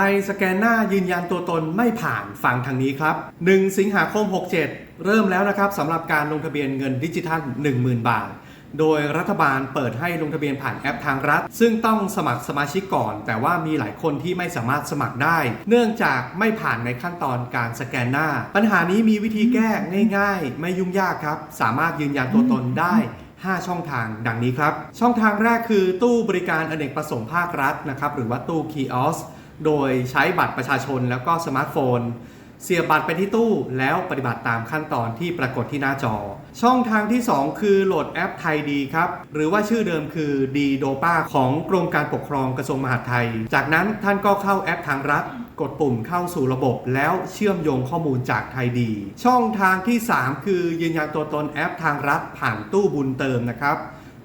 รสแกนหน้ายืนยันตัวตนไม่ผ่านฟังทางนี้ครับ 1 สิงหาคม 67 เริ่มแล้วนะครับสำหรับการลงทะเบียนเงินดิจิทัล 10,000 บาท โดยรัฐบาลเปิดให้ลงทะเบียนผ่านแอปทางรัฐ ซึ่งต้องสมัครสมาชิกก่อน แต่ว่ามีหลายคนที่ไม่สามารถสมัครได้ เนื่องจากไม่ผ่านในขั้นตอนการสแกนหน้า ปัญหานี้มีวิธีแก้ง่าย ๆ ไม่ยุ่งยากครับ สามารถยืนยันตัวตนได้5 ช่องทางดังนี้ครับ ช่องทางแรกคือตู้บริการอเนกประสงค์ภาครัฐนะครับหรือว่าตู้คีออส โดยใช้บัตรประชาชนแล้วก็สมาร์ทโฟน เสียบบัตรไปที่ตู้แล้วปฏิบัติตามขั้นตอนที่ปรากฏที่หน้าจอ ช่องทางที่ 2 คือโหลดแอปไทยดีครับ หรือว่าชื่อเดิมคือดีโดป้าของกรมการปกครองกระทรวงมหาดไทย จากนั้นท่านก็เข้าแอปทางรัฐกดปุ่มเข้าสู่ระบบแล้วเชื่อมโยงข้อมูลจากไทยดี ช่องทางที่ 3 คือยืนยันตัวตนแอปทางรัฐผ่านตู้บุญเติมนะครับ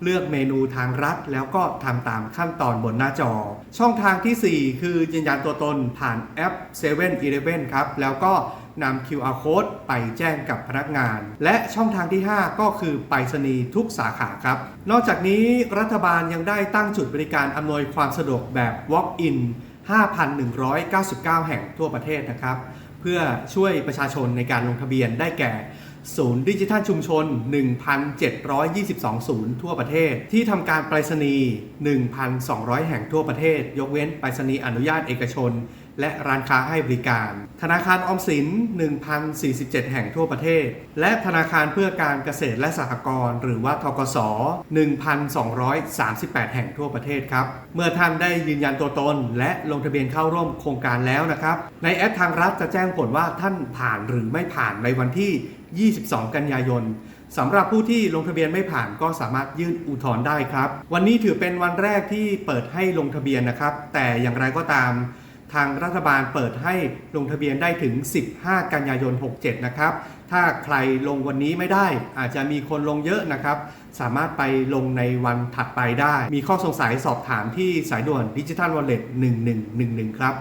เลือกเมนูทางรัฐ แล้วก็ทำตามขั้นตอนบนหน้าจอ ช่องทางทีสี่ 4 คือยืนยันตัวตนผ่านแอป7 e เ e ่ e อครับ แล้วก็นำ QR code ไปแจ้งกับพนักงาน และช่องทางที่ 5 ก็คือไปรษณีย์ทุกสาขาครับ นอกจากนี้รัฐบาลยังได้ตั้งจุดบริการอำนวยความสะดวกแบบ Walk-in 5,199 แห่งทั่วประเทศนะครับ เพื่อช่วยประชาชนในการลงทะเบียนได้แก่ ศูนย์ดิจิทัลชุมชน 1,722 ศูนย์ทั่วประเทศ ที่ทำการไปรษณีย์ 1,200 แห่งทั่วประเทศ ยกเว้นไปรษณีย์อนุญาตเอกชนและร้านค้าให้บริการ ธนาคารออมสิน 1,047 แห่งทั่วประเทศ และธนาคารเพื่อการเกษตรและสหกรณ์หรือว่าทกส 1,238 แห่งทั่วประเทศครับ เมื่อท่านได้ยืนยันตัวตน และลงทะเบียนเข้าร่วมโครงการแล้วนะครับ ในแอปทางรัฐจะแจ้งผลว่าท่านผ่านหรือไม่ผ่านในวันที่ 22 กันยายนสำหรับผู้ที่ลงทะเบียนไม่ผ่านก็สามารถยื่นอุทธรณ์ได้ครับ วันนี้ถือเป็นวันแรกที่เปิดให้ลงทะเบียนนะครับ แต่อย่างไรก็ตาม ทางรัฐบาลเปิดให้ลงทะเบียนได้ถึง 15 กันยายน 67 นะครับ ถ้าใครลงวันนี้ไม่ได้ อาจจะมีคนลงเยอะนะครับ สามารถไปลงในวันถัดไปได้ มีข้อสงสัยสอบถามที่สายด่วนดิจิทัลวอลเล็ต1111 ครับ